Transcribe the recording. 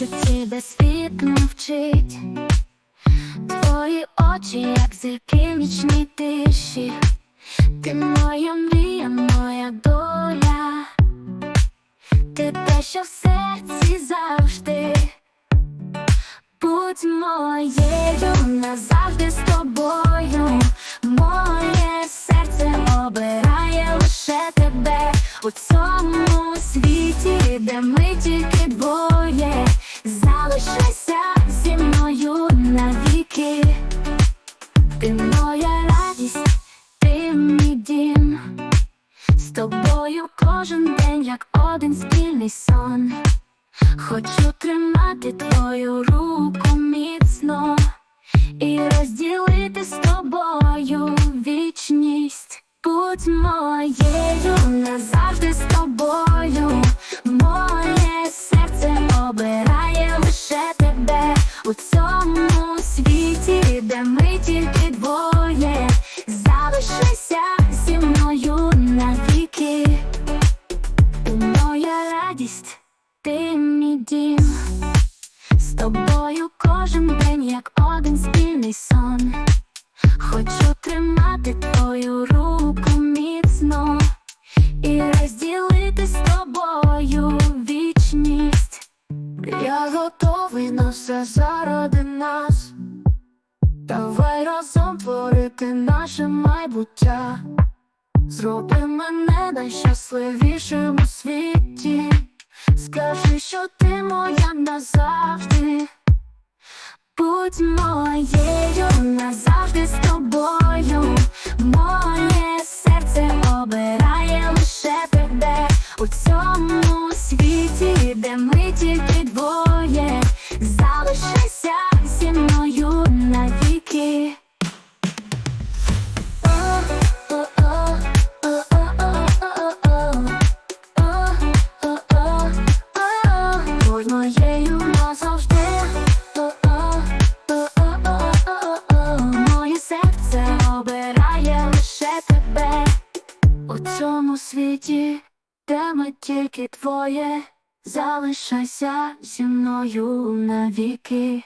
що тебе світ мовчить, твої очі, як зірки нічні нічній тиші, ти моя мрія, моя доля, ти те, що в серці завжди, будь моєю назавжди з тобою, моє серце обирає лише тебе. У цьому. З тобою кожен день, як один спільний сон. Хочу тримати твою руку міцно і розділити з тобою вічність. Будь моєю назавжди з тобою. Моє серце обирає лише тебе у цьому світі, де ми тільки двоє. Радість. Ти мій дім, з тобою кожен день, як один спільний сон. Хочу тримати твою руку міцно і розділити з тобою вічність. Я готовий на все заради нас. Давай разом творити наше майбуття. Зроби мене найщасливішим у світі. Скажи, що ти моя назавжди. Будь моєю назавжди з тобою. Моє серце обирає лише тебе у цьому світі, де ми тільки моєю назавжди. Моє серце обирає лише тебе у цьому світі, де ми тільки твоє. Залишайся зі мною навіки.